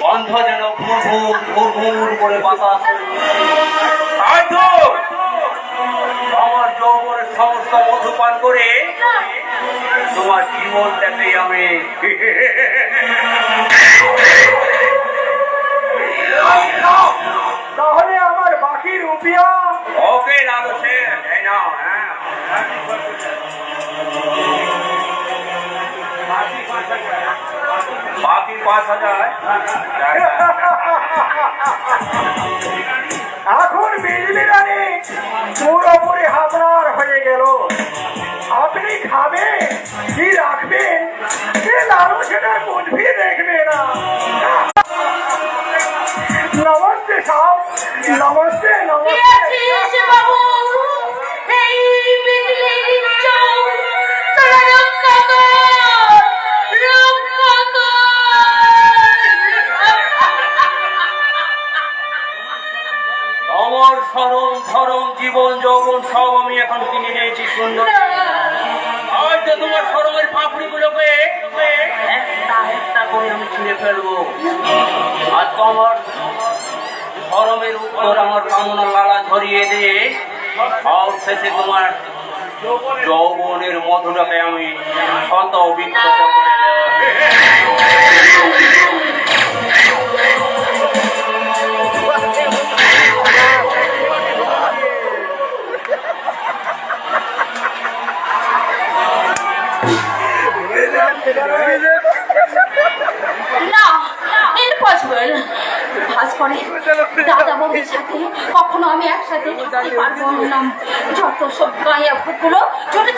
গন্ধ যেন ঘুর ঘুর ঘুর করে বাতাস আমার যৌবনের সমস্ত মধু করে তোমার জীবনটাকে আমি। এখন বিজলি রানী পুরোপুরি হাজার হয়ে গেল। আপনি খাবেন? কি রাখবেন? সে লালু সেটা বুঝবি দেখবে না। নমস্তে সাহেব নমস্তে নমস্তে। আমার সরম ধরম, জীবন, যৌবন, সব আমি এখন কিনে নিয়েছি, সুন্দর হয়তো তোমার সরমের পাপড়ি গুলোকে আমি ছিঁড়ে ফেলব। আর তোমার সরমের উপর আমার কামনা লালা ধরিয়ে দিয়ে সব শেষে তোমার যৌবনের মধুটাকে আমি শত বিক্ষত করে না ইম্পসিবল ভাজ দাদা বউয়ের কখনো আমি একসাথে থাকতে পারব যত সব গায়ে ভূতগুলো চলেছে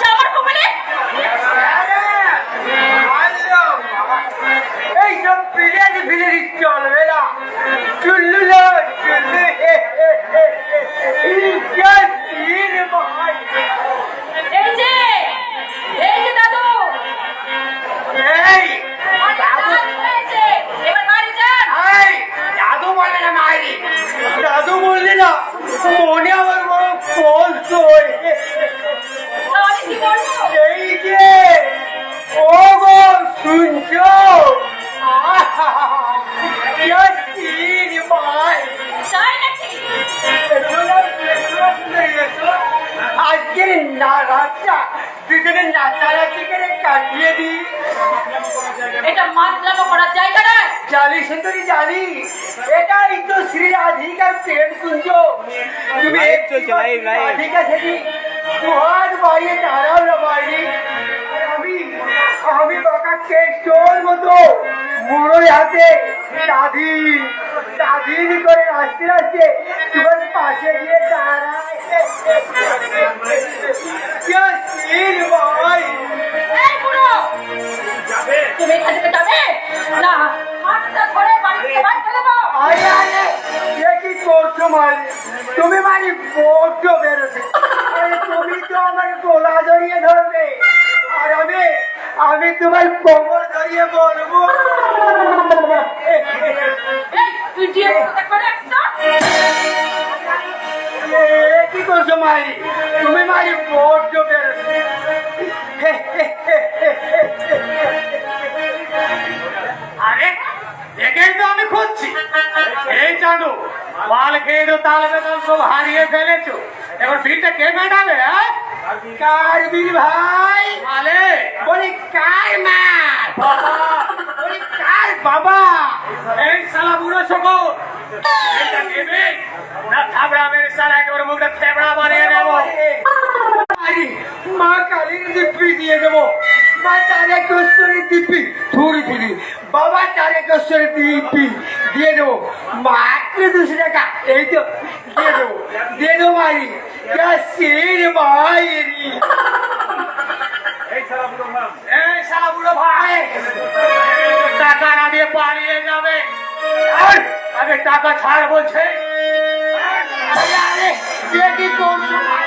এটা মাতলামো করার জায়গা নয়। জানি সুন্দরী জানি এটাই তো শ্রী রাধিকার প্রেম কুঞ্জ। তুমি রাধিকা সেটি দুহাত বাড়িয়ে দাঁড়াও না বাড়ি আর আমি আমি বাঁকা কেষ্টর মতো মোড়ই হাতে স্বাধীন স্বাধীন করে আসতে আসতে তোমার পাশে গিয়ে দাঁড়ায়। মারি। তুমি মারি বড্ড বেরোছে তুমি তো আমার গোলা জড়িয়ে ধরবে। আর আমি আমি তোমার কোমর ধরিয়ে বলব। কি করছ মারি? তুমি মারি বড্ড বেরোছে আরে। একেই তো আমি খুঁজছি। এই জানো মাল খেয়ে তো তাল বেতন সব হারিয়ে ফেলেছো। এবার বিলটা কে মেটাবে হ্যাঁ? কার বিল ভাই? মালে। বলি কার মাল বলি কার বাবা? এই শালা বুড়ো সকল। এটা নেবে না থাবড়া মেরে শালা একেবারে মুখটা থেবড়া বানিয়ে নেব। মা কালীর দিব্যি দিয়ে দেবো। মা তারে কষ্টরে দিব্যি থুড়ি থুড়ি বাবা তারে কষ্টরে দিব্যি দিয়ে দেবো মাত্র দুশো টাকা এই তো দিয়ে দেবো দিয়ে দেবো এই শালা বুড়ো ভাই টাকা না দিয়ে পালিয়ে যাবে টাকা ছাড় বলছে কি করছ ভাই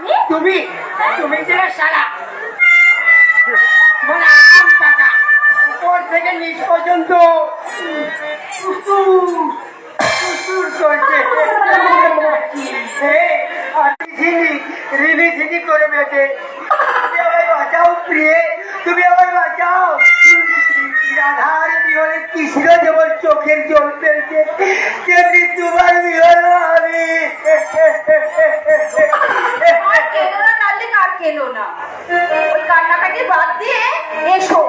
তুমি? তুমি যে সারা। করে বেঁচে তুমি বাঁচাও, প্রিয়ে। তুমি আমায় বাঁচাও। রাধার বিহরে কৃষ্ণ যেমন চোখের জল ফেলছে, তেমনি তোমার বিহরে আমি। আর কেলো না কেলো না। ওই কান্নাকাটি বাদ দিয়ে এসো।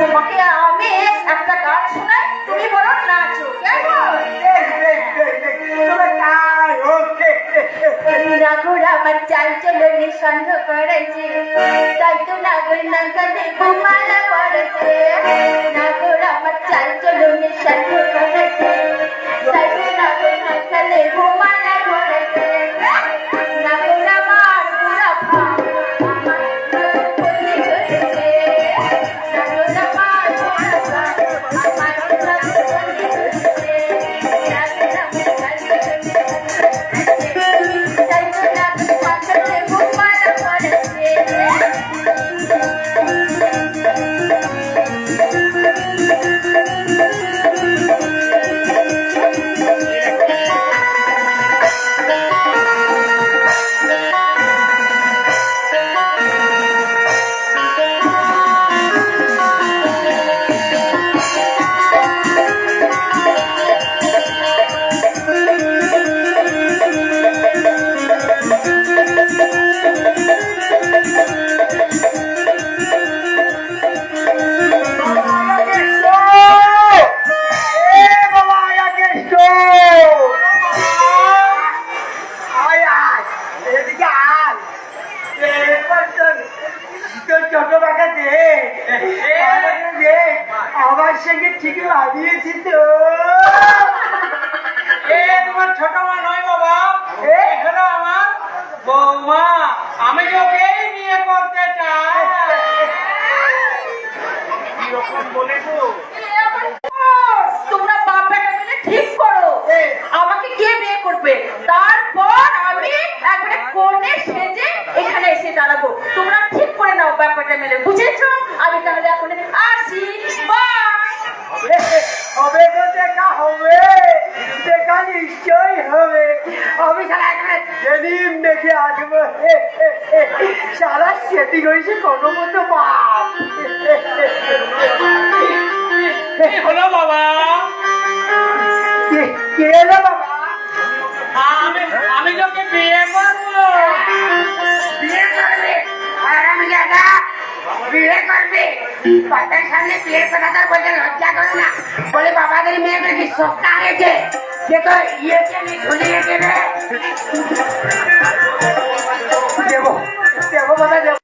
তোমাকে আমি একটা গান শোনাই তুমি বলো নাচো। কেমন আমার চাল চলো নিঃসন্দ করেছে। তাই তো নাগর নাগরে ঘুমালা পড়েছে ব্যাপারটা বুঝেছ? আমি তাহলে এখন আসি। বাই হবে তো দেখা হবে। দেখা নিশ্চয়ই হবে। আমি সারা এখানে যেদিন দেখে আসব সারা সেটিং হয়েছে কোনো মতো বাপ। হলো বাবা? কে- বাবা? আমি আমি তোকে বিয়ে করব? বিয়ে বিয়ে করবে? বাপের সামনে বিয়ের কথা তার বলতে লজ্জা করো না। বলে বাবাদের মেয়েদের কি সস্তা হয়েছে সে তো ইয়েকে আমি ঝুলিয়ে দেবে। দেবো দেবো, বাবা